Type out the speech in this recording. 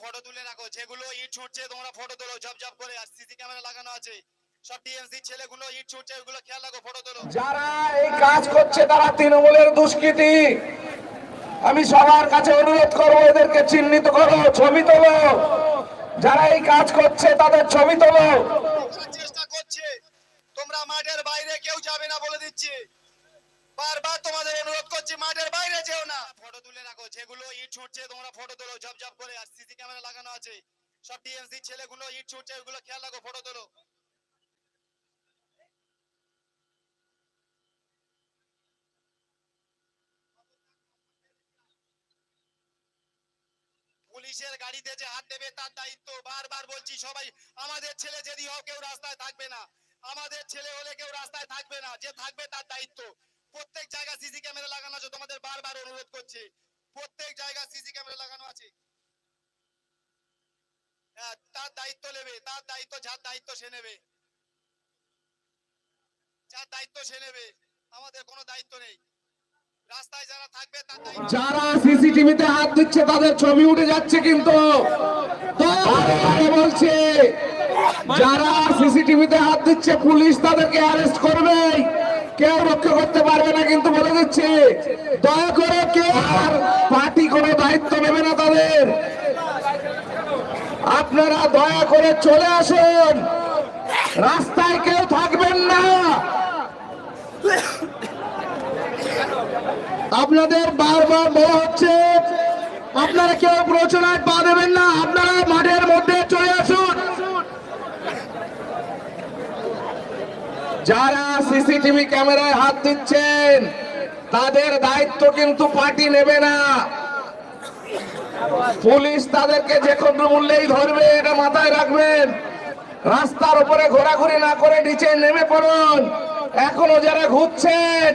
Photo তুলে রাখো যেগুলো ইট ছুটছে তোমরা ফটো তোলো জব জব করে। আর সিসি ক্যামেরা লাগানো আছে। সব টিএমসি ছেলেগুলো ইট ছুটছে ওগুলো খেয়াল রাখো ফটো তোলো। যারা এই কাজ করছে তারা তৃণমূলের দুষ্কৃতী। আমি সবার কাছে অনুরোধ করব এদেরকে চিহ্নিত করো ছবি তোলো। যারা এই কাজ করছে তাদের ছবি তোলো। চেষ্টা করছে। তোমরা মাঠের বাইরে কেউ যাবে না বলে দিচ্ছি। বারবার করছি মাঠের বাইরে যেও না। ফটো তুলে রাখো, যেগুলো ইট ছুটছে, তোমরা ফটো তোলো জব করে। আর সিসি ক্যামেরা লাগানো আছে। সব টিএমসি ছেলেগুলো ইট ছুটছে ওগুলো খেয়াল রাখো ফটো তোলো। পুলিশের গাড়িতে যে হাত দেবে, তার দায়িত্ব। বারবার বলছি, সবাই, আমাদের ছেলে যদি হোক কেউ রাস্তায় থাকবে না। আমাদের ছেলে হলে কেউ রাস্তায় থাকবে না। যে থাকবে, তার দায়িত্ব। প্রত্যেক জায়গায় সিসি ক্যামেরা লাগানো আছে তোমাদের বারবার অনুরোধ করছি। প্রত্যেক জায়গায় সিসি ক্যামেরা লাগানো আছে। হ্যাঁ, তার দায়িত্ব নেবে তার দায়িত্ব যার দায়িত্ব সে নেবে। যার দায়িত্ব সে নেবে আমাদের কোনো দায়িত্ব নেই। রাস্তায় যারা থাকবে যারা সিসিটিভিতে হাত দিচ্ছে তাদের ছবি উঠে যাচ্ছে কিন্তু। বলছে যারা সিসিটিভিতে হাত দিচ্ছে পুলিশ তাদেরকে অ্যারেস্ট করবে কেউ রক্ষা করতে পারবে না, কিন্তু বলে দিচ্ছে, দয়া করে কেউ আর পার্টি কোনো দায়িত্ব নেবে না তাদের। আপনারা দয়া করে চলে আসুন। রাস্তায় কেউ থাকবেন না। আপনাদের বারবার বলা হচ্ছে, আপনারা কেউ প্রচনায় পা দেবেন না, আপনারা মাঠের মধ্যে চলে আসুন। যারা সিসিটিভি ক্যামেরায় হাত দিচ্ছেন, তাদের দায়িত্ব কিন্তু পার্টি নেবে না। পুলিশ তাদেরকে যে কোনো মূল্যেই ধরবে, এটা মাথায় রাখবেন। রাস্তার উপরে ঘোরাঘুরি না করে নিচে নেমে পড়ুন। এখনও যারা ঘুরছেন